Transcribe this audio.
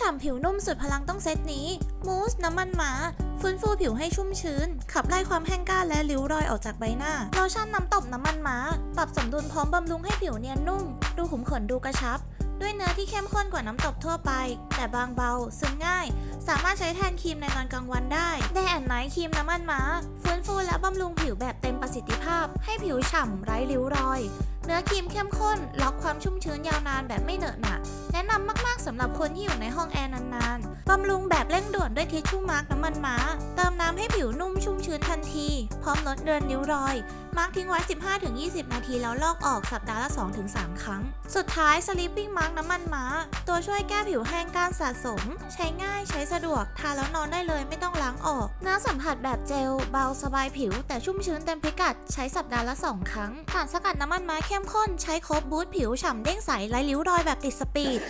ฉ่ำผิวนุ่มสุดพลังต้องเซตนี้ มูสน้ำมันหมา ฟื้นฟูผิวให้ชุ่มชื้น ขับไล่ความแห้งก้านและริ้วรอยออกจากใบหน้าโลชั่นน้ำตบน้ำมันหมา ปรับสมดุลพร้อมบำรุงให้ผิวเนียนนุ่ม ดูขุมขนดูกระชับ ด้วยเนื้อที่เข้มข้นกว่าน้ำตบทั่วไป แต่บางเบา ซึมง่าย สามารถใช้แทนครีมในตอนกลางวันได้ d ดแอนไนท์ครีมน้ำมันหมา ฟื้นฟูและบำรุงผิวแบบเต็มประสิทธิภาพ ให้ผิวฉ่ำไร้ริ้วรอย เนื้อครีมเข้มข้น ล็อกความชุ่มชื้นยาวนานแบบไม่เหนอะหนะ สำหรับคนที่อยู่ในห้องแอร์นานๆ บำรุงแบบเร่งด่วนด้วยทิชชู่มาร์กน้ำมันม้า เติมน้ำให้ผิวนุ่มชุ่มชื้นทันที พร้อมลดเดือนริ้วรอย มาร์กทิ้งไว้ 15-20 นาทีแล้วลอกออกสัปดาห์ละ 2-3 ครั้ง สุดท้าย Sleeping Mask น้ำมันม้า ตัวช่วยแก้ผิวแห้งก้านสะสม ใช้ง่ายใช้สะดวก ทาแล้วนอนได้เลยไม่ต้องล้างออก เนื้อสัมผัสแบบเจล เบาสบายผิว แต่ชุ่มชื้นเต็มพิกัด ใช้สัปดาห์ละ 2 ครั้งสารสกัดน้ำมันม้าเข้มข้น ใช้ครบบูสต์ผิวฉ่ำเด้งใสไร้ริ้วรอยแบบติดสปีด